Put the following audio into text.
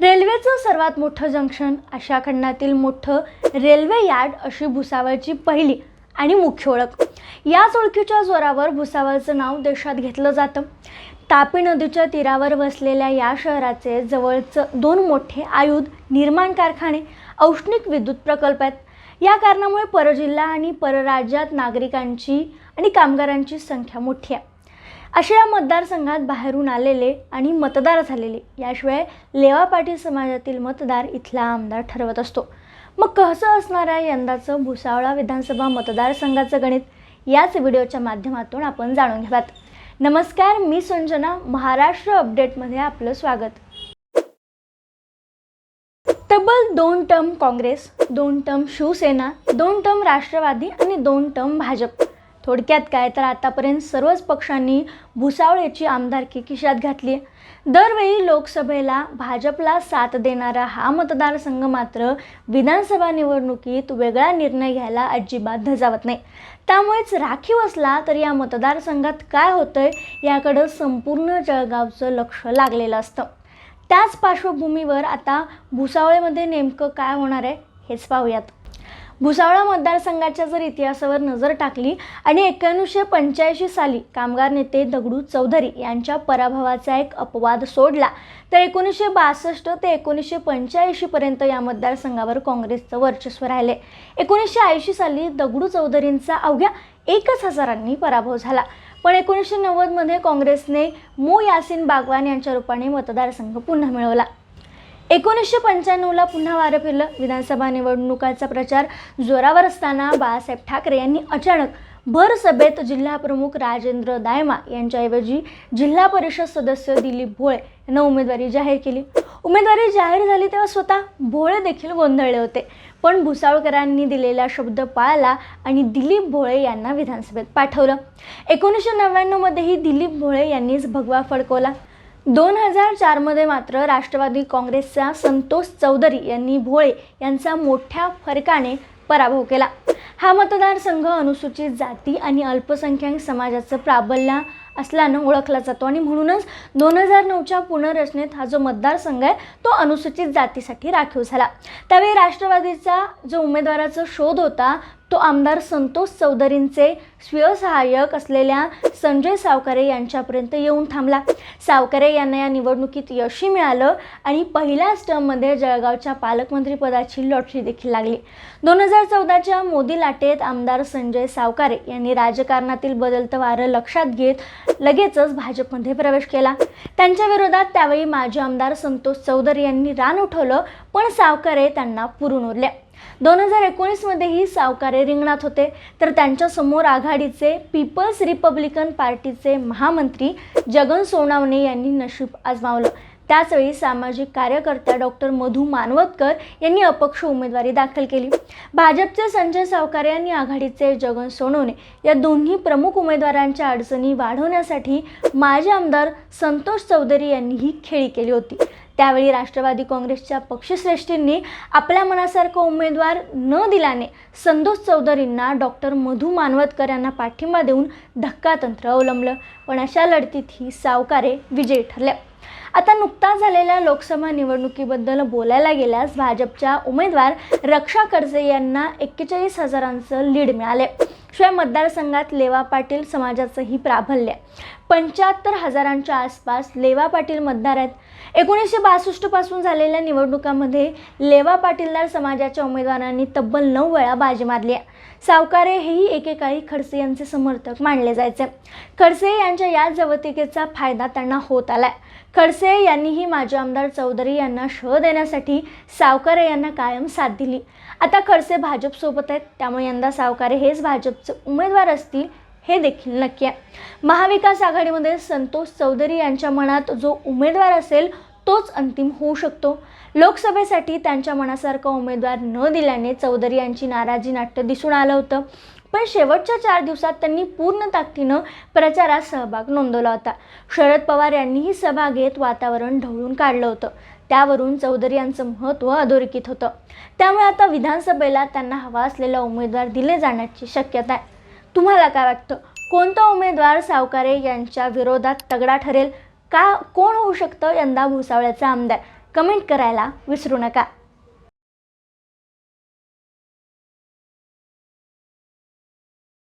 रेल्वेचं सर्वात मोठं जंक्शन अशा खंडातील मोठं रेल्वे यार्ड अशी भुसावळची पहिली आणि मुख्य ओळख. याच ओळखीच्या जोरावर भुसावळचं नाव देशात घेतलं जातं. तापी नदीच्या तीरावर वसलेल्या या शहराचे जवळचं दोन मोठे आयुध निर्माण कारखाने औष्णिक विद्युत प्रकल्प आहेत. या कारणामुळे परजिल्हा आणि परराज्यात नागरिकांची आणि कामगारांची संख्या मोठी आहे. अशा या मतदारसंघात बाहेरून आलेले आणि मतदार झालेले. याशिवाय लेवा पाटील समाजातील मतदार इथला आमदार ठरवत असतो. मग कसं असणार आहे यंदाचं भुसावळा विधानसभा मतदारसंघाचं गणित? याच व्हिडिओच्या माध्यमातून आपण जाणून घ्याव्यात नमस्कार मी संजना महाराष्ट्र अपडेटमध्ये आपलं स्वागत. तब्बल दोन टर्म काँग्रेस दोन टर्म शिवसेना दोन टर्म राष्ट्रवादी आणि दोन टर्म भाजप. थोडक्यात काय तर आतापर्यंत सर्वच पक्षांनी भुसावळेची आमदारकी खिशात घातली. आहे दरवेळी लोकसभेला भाजपला साथ देणारा हा मतदारसंघ मात्र विधानसभा निवडणुकीत वेगळा निर्णय घ्यायला अजिबात धजावत नाही. त्यामुळेच राखीव असला तर या मतदारसंघात काय होतंय याकडं संपूर्ण जळगावचं लक्ष लागलेलं असतं. त्याच पार्श्वभूमीवर आता भुसावळेमध्ये नेमकं काय होणार आहे हेच पाहूयात. भुसावळा मतदारसंघाच्या जर इतिहासावर नजर टाकली आणि एकोणीसशे पंच्याऐंशी साली कामगार नेते दगडू चौधरी यांच्या पराभवाचा एक अपवाद सोडला तर एकोणीसशे बासष्ट ते एकोणीसशे पंच्याऐंशीपर्यंत या मतदारसंघावर काँग्रेसचं वर्चस्व राहिले. एकोणीसशे ऐंशी साली दगडू चौधरींचा अवघ्या एकच हजारांनी पराभव झाला. पण एकोणीसशे नव्वदमध्ये काँग्रेसने मो यासिन बागवान यांच्या रूपाने मतदारसंघ पुन्हा मिळवला. एकोणीसशे पंच्याण्णवला पुन्हा वारं फिरलं. विधानसभा निवडणुकाचा प्रचार जोरावर असताना बाळासाहेब ठाकरे यांनी अचानक भर सभेत जिल्हाप्रमुख राजेंद्र दायमा यांच्याऐवजी जिल्हा परिषद सदस्य दिलीप भोळे यांना उमेदवारी जाहीर केली. उमेदवारी जाहीर झाली तेव्हा स्वतः भोळे देखील गोंधळले होते. पण भुसावळकरांनी दिलेला शब्द पाळला आणि दिलीप भोळे यांना विधानसभेत पाठवलं. एकोणीसशे नव्याण्णवमध्येही दिलीप भोळे यांनीच भगवा फडकवला. दोन हजार चारमध्ये मात्र राष्ट्रवादी काँग्रेसचा संतोष चौधरी यांनी भोळे यांचा मोठ्या फरकाने पराभव केला. हा मतदारसंघ अनुसूचित जाती आणि अल्पसंख्याक समाजाचं प्राबल्य असल्यानं ओळखला जातो. आणि म्हणूनच दोन हजार नऊच्या पुनर्रचनेत हा जो मतदारसंघ आहे तो अनुसूचित जातीसाठी राखीव झाला. त्यावेळी राष्ट्रवादीचा जो उमेदवाराचा शोध होता तो आमदार संतोष चौधरींचे स्वयंसहाय्यक असलेल्या संजय सावकारे यांच्यापर्यंत येऊन थांबला. सावकारे यांना या निवडणुकीत यशही मिळालं आणि पहिल्या टर्ममध्ये जळगावच्या पालकमंत्रीपदाची लॉटरी देखील लागली. दोन हजार चौदाच्या मोदी लाटेत आमदार संजय सावकारे यांनी राजकारणातील बदलतं वारं लक्षात घेत लगेचच भाजपमध्ये प्रवेश केला. त्यांच्या विरोधात त्यावेळी माजी आमदार संतोष चौधरी यांनी रान उठवलं पण सावकारे त्यांना पुरून उरले दोन हजार एकोणीसमध्येही सावकारे रिंगणात होते. तर त्यांच्यासमोर आघाडीचे पीपल्स रिपब्लिकन पार्टीचे महामंत्री जगन सोनावणे यांनी नशीब आजमावलं. त्याचवेळी सामाजिक कार्यकर्त्या डॉक्टर मधू मानवतकर यांनी अपक्ष उमेदवारी दाखल केली. भाजपचे संजय सावकारे यांनी आघाडीचे जगन सोनवणे या दोन्ही प्रमुख उमेदवारांच्या अडचणी वाढवण्यासाठी माजी आमदार संतोष चौधरी यांनी ही खेळी केली होती. त्यावेळी राष्ट्रवादी काँग्रेसच्या पक्षश्रेष्ठींनी आपल्या मनासारखा उमेदवार न दिल्याने संतोष चौधरींना डॉक्टर मधू मानवतकर यांना पाठिंबा देऊन धक्कातंत्र अवलंबलं. पण अशा लढतीत ही सावकारे विजयी ठरल्या. आता नुकताच झालेल्या लोकसभा निवडणुकीबद्दल बोलायला गेल्यास भाजपच्या उमेदवार रक्षा कर्जे यांना एक्केचाळीस हजारांचं लीड मिळाले. शिवाय मतदारसंघात लेवा पाटील समाजाचंही प्राबल्य. पंच्याहत्तर हजारांच्या आसपास लेवा पाटील मतदार आहेत. एकोणीसशे बासष्टपासून झालेल्या निवडणुकामध्ये लेवा पाटीलदार समाजाच्या उमेदवारांनी तब्बल नऊ वेळा बाजी मारली आहे. सावकारे हेही एकेकाळी खडसे यांचे समर्थक मानले जायचे. खडसे यांच्या या जवतिकेचा फायदा त्यांना होत आलाय. खडसे यांनीही माजी आमदार चौधरी यांना शह देण्यासाठी सावकारे यांना कायम साथ दिली. आता खडसे भाजपसोबत आहेत त्यामुळे यंदा सावकारे हेच भाजपचे उमेदवार असतील हे देखील नक्की आहे. महाविकास आघाडीमध्ये संतोष चौधरी यांच्या मनात जो उमेदवार असेल तोच अंतिम होऊ शकतो. लोकसभेसाठी त्यांच्या मनासारखा उमेदवार न दिल्याने चौधरी यांची नाराजी नाट्य दिसून आलं होतं. पण शेवटच्या चार दिवसात त्यांनी पूर्ण ताकदीनं प्रचारात सहभाग नोंदवला होता. शरद पवार यांनीही सभा घेत वातावरण ढवळून काढलं होतं. त्यावरून चौधरी यांचं महत्त्व अधोरेखित होतं. त्यामुळे आता विधानसभेला त्यांना हवा असलेला उमेदवार दिले जाण्याची शक्यता आहे. तुम्हाला काय वाटतं? कोणता उमेदवार सावकारे यांच्या विरोधात तगडा ठरेल? का कोण होऊ शकतं यंदा भुसावळ्याचा आमदार? कमेंट करायला विसरू नका.